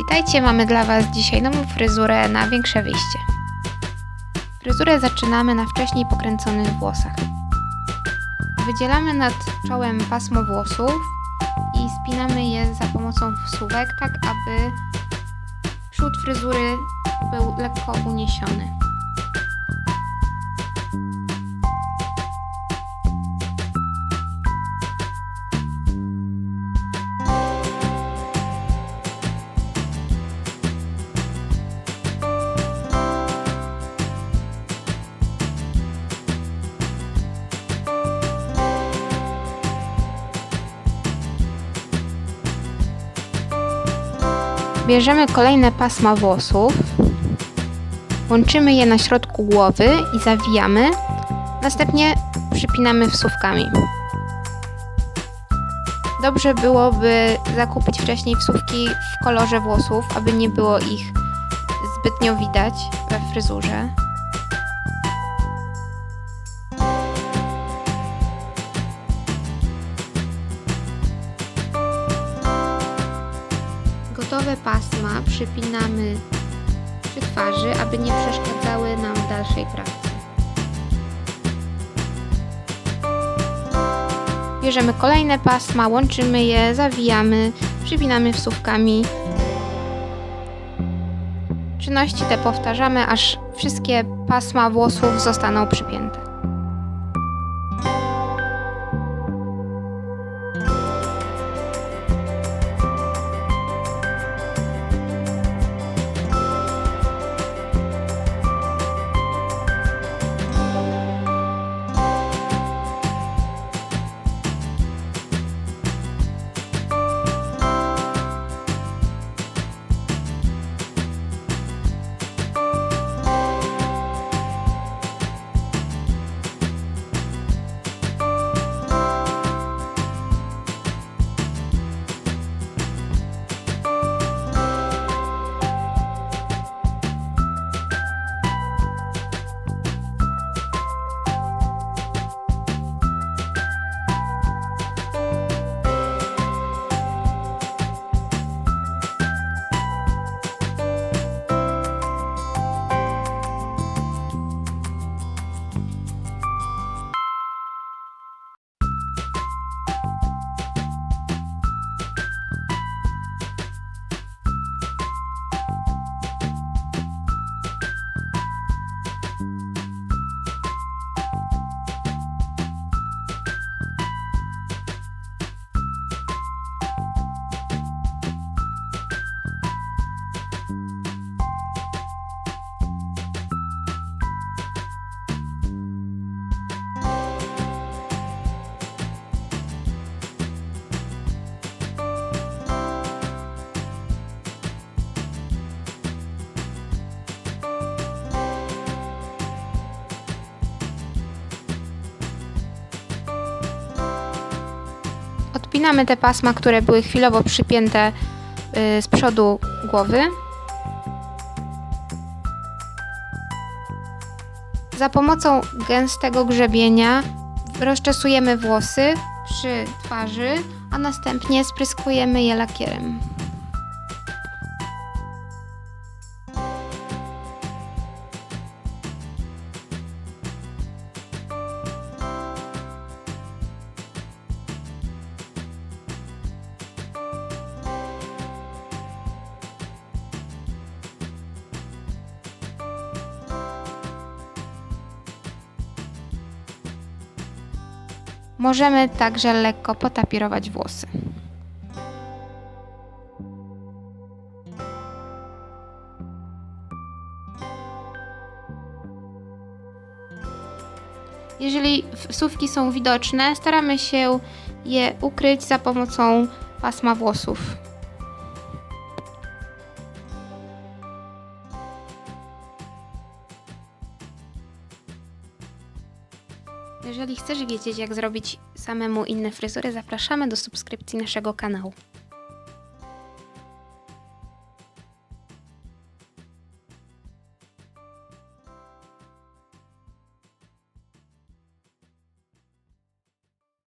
Witajcie, mamy dla Was dzisiaj nową fryzurę na większe wyjście. Fryzurę zaczynamy na wcześniej pokręconych włosach. Wydzielamy nad czołem pasmo włosów i spinamy je za pomocą wsówek, tak aby przód fryzury był lekko uniesiony. Bierzemy kolejne pasma włosów, łączymy je na środku głowy i zawijamy. Następnie przypinamy wsówkami. Dobrze byłoby zakupić wcześniej wsówki w kolorze włosów, aby nie było ich zbytnio widać we fryzurze. Gotowe pasma przypinamy przy twarzy, aby nie przeszkadzały nam w dalszej pracy. Bierzemy kolejne pasma, łączymy je, zawijamy, przypinamy wsówkami. Czynności te powtarzamy, aż wszystkie pasma włosów zostaną przypięte. Odpinamy te pasma, które były chwilowo przypięte y, z przodu głowy. Za pomocą gęstego grzebienia rozczesujemy włosy przy twarzy, a następnie spryskujemy je lakierem. Możemy także lekko potapirować włosy. Jeżeli wsówki są widoczne, staramy się je ukryć za pomocą pasma włosów. Jeżeli chcesz wiedzieć, jak zrobić samemu inne fryzury, zapraszamy do subskrypcji naszego kanału.